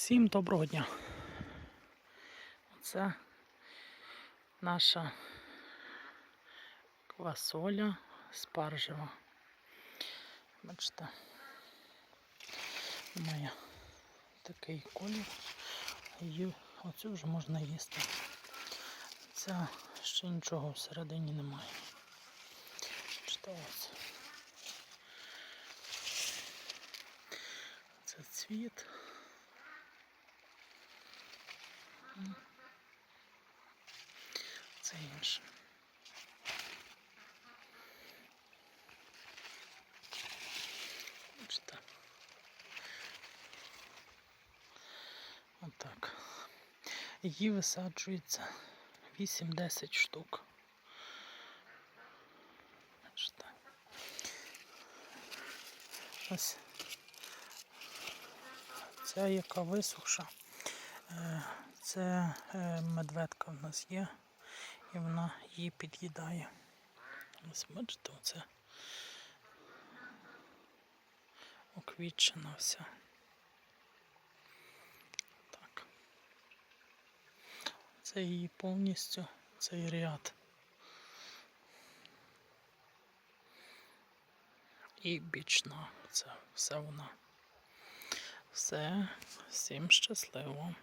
Всім доброго дня. Це наша квасоля спаржева. Бачите, має такий колір. Її оцю вже можна їсти. Ця ще нічого всередині немає. Бачите, ось. Це цвіт. Це інше. Отак. Її висаджується 8-10 штук. Ось ця яка висохша. Це е, медведка в нас є, і вона її під'їдає. Ось бачите, оце оквітчена вся. Так. Це її повністю цей ряд. І бічна. Це все вона. Все, всім щасливо.